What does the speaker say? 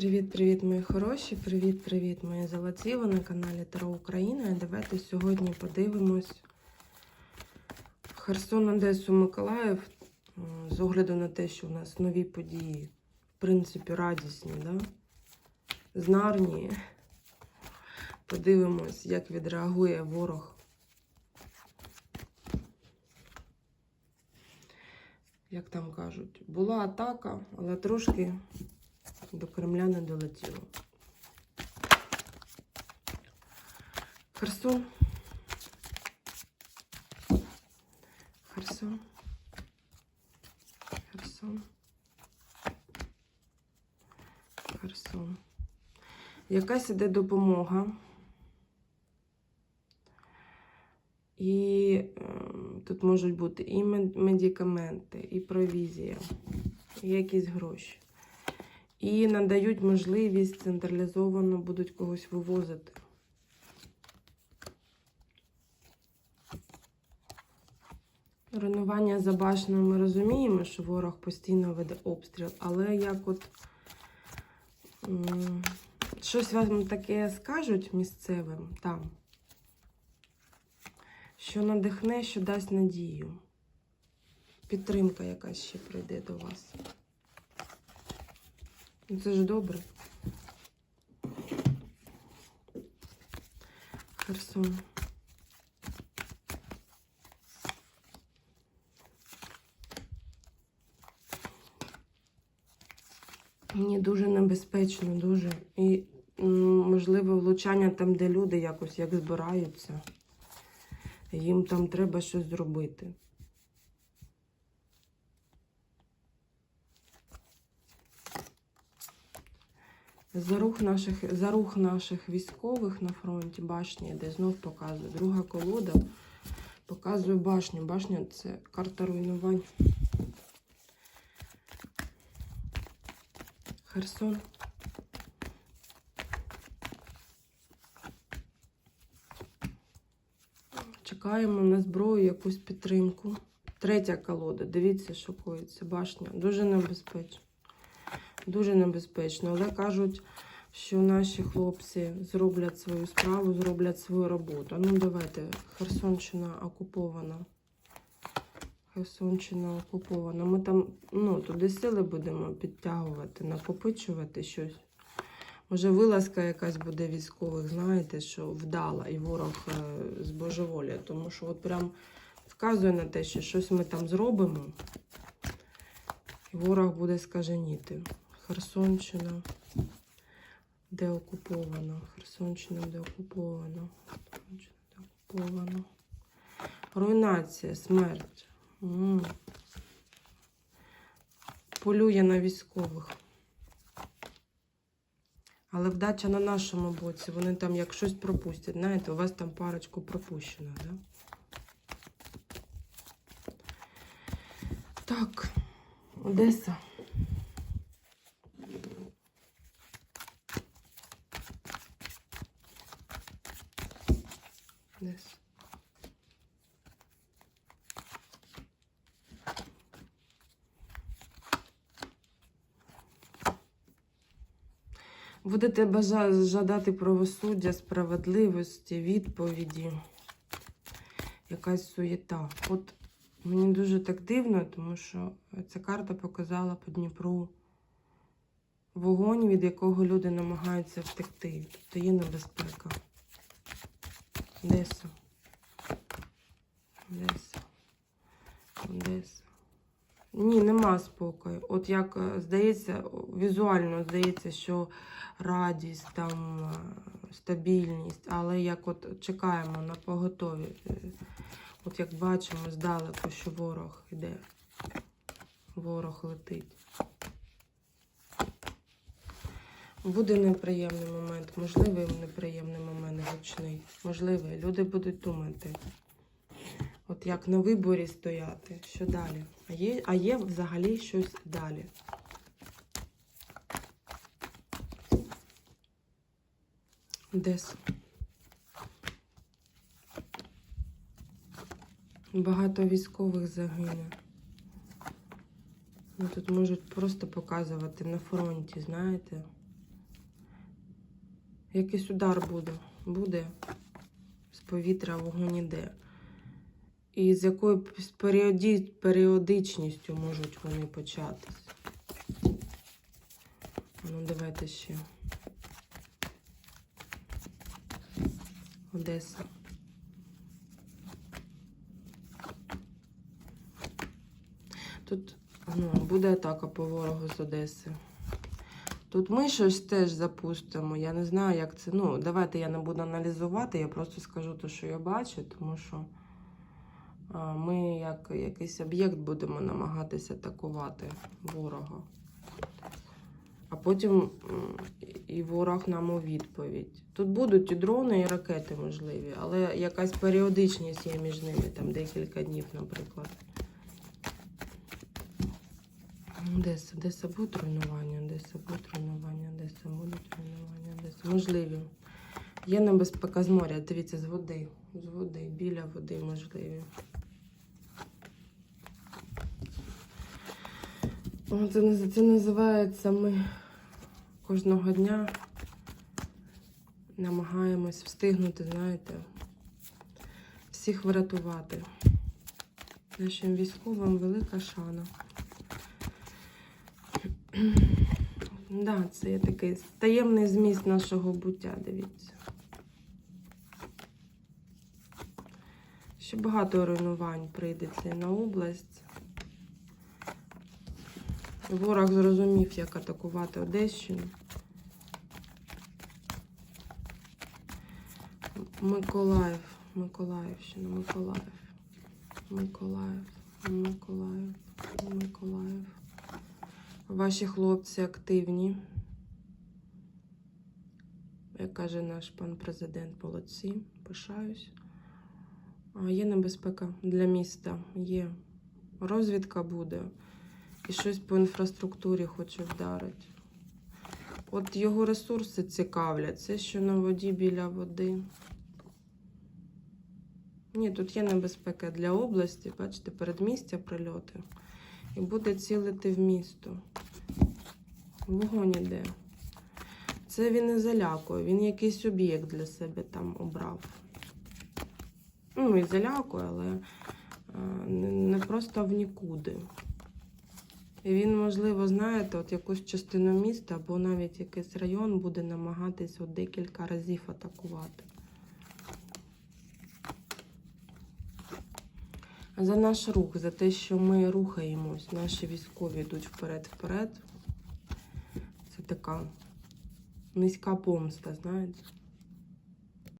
Привіт-привіт, мої хороші! Привіт-привіт, мої золоті! Ви на каналі Таро Україна. Давайте сьогодні подивимось Херсон, Одесу, Миколаїв. З огляду на те, що у нас нові події, в принципі, радісні, да? з Нарнії. Подивимось, як відреагує ворог. Як там кажуть, була атака, але трошки до Кремля не долетіло. Херсон. Херсон. Херсон. Херсон. Якась іде допомога. І е, тут можуть бути і медикаменти, і провізія, і якісь гроші. І надають можливість централізовано будуть когось вивозити. Руйнування за башнею ми розуміємо, що ворог постійно веде обстріл, але як от щось вам таке скажуть місцевим там, що надихне, що дасть надію. Підтримка якась ще прийде до вас. Ну, Це ж добре. Херсон. Мені дуже небезпечно, дуже. І можливо влучання там, де люди якось як збираються. Їм там треба щось зробити. За рух наших, за рух наших військових на фронті башні, де знов показує. Друга колода показує башню. Башня це карта руйнувань. Херсон. Чекаємо на зброю якусь підтримку. Третя колода. Дивіться, що коїться. Башня. Дуже небезпечно. Дуже небезпечно. Але кажуть, що наші хлопці зроблять свою справу, зроблять свою роботу. Ну, давайте. Херсонщина окупована. Херсонщина окупована. Ми там, ну, туди сили будемо підтягувати, накопичувати щось. Може, вилазка якась буде військових, знаєте, що вдала і ворог е, збожеволіє. Тому що от прям вказує на те, що щось ми там зробимо, і ворог буде скаженіти. Херсонщина, де окуповано. Херсонщина, де окуповано. Херсонщина, де окуповано. Руйнація, смерть. М. Полює на військових. Але вдача на нашому боці. Вони там як щось пропустять. Знаєте, у вас там парочку пропущено, да? Так, Одеса. Одеса. Будете жадати правосуддя, справедливості, відповіді. Якась суєта. От мені дуже так дивно, тому що ця карта показала по Дніпру вогонь, від якого люди намагаються втекти. Тобто є небезпека. Одеса. Одеса. Одеса. Ні, нема спокою. От як е, здається, візуально здається, що радість, там е, стабільність, але як от чекаємо на поготові. Е, От як бачимо здалеку, що ворог йде. Ворог летить. Буде неприємний момент, можливий неприємний момент гучний. Можливий. Люди будуть думати. От як на виборі стояти, що далі? А є, а є взагалі щось далі. Десь. Багато військових загине. Ну, тут можуть просто показувати на фронті, знаєте. Якийсь удар буде. Буде. З повітря вогонь іде. І з якою періодичністю можуть вони початись. Ну, давайте ще. Одеса. Тут ну, буде атака по ворогу з Одеси. Тут ми щось теж запустимо. Я не знаю, як це. Ну, давайте я не буду аналізувати, я просто скажу те, що я бачу, тому що ми як якийсь об'єкт будемо намагатися атакувати ворога. А потім і ворог нам у відповідь. Тут будуть і дрони, і ракети можливі, але якась періодичність є між ними, там декілька днів, наприклад. Одеса, Одеса будуть руйнування, Одеса будуть руйнування, Одеса будуть руйнування, Одеса. Можливі. Є небезпека з моря, дивіться, з води. З води, біля води можливі. Це, це називається ми кожного дня намагаємось встигнути, знаєте, всіх врятувати. Нашим військовим велика шана. Да, це є такий таємний зміст нашого буття, дивіться. Ще багато руйнувань прийдеться на область. Ворог зрозумів, як атакувати Одещину. Миколаїв, Миколаївщина, Миколаїв, Миколаїв, Миколаїв, Миколаїв. Ваші хлопці активні. Як каже наш пан президент, молодці, пишаюсь. Є небезпека для міста, є. Розвідка буде. І щось по інфраструктурі хоче вдарити. От його ресурси цікавлять. Це що на воді біля води. Ні, тут є небезпека для області, бачите, передмістя прильоти. І буде цілити в місто. Вогонь іде. Це він не залякує, він якийсь об'єкт для себе там обрав. Ну, і залякує, але е, не просто в нікуди. І він, можливо, знаєте, от якусь частину міста або навіть якийсь район буде намагатись от декілька разів атакувати. За наш рух, за те, що ми рухаємось, наші військові йдуть вперед-вперед. Це така низька помста, знаєте.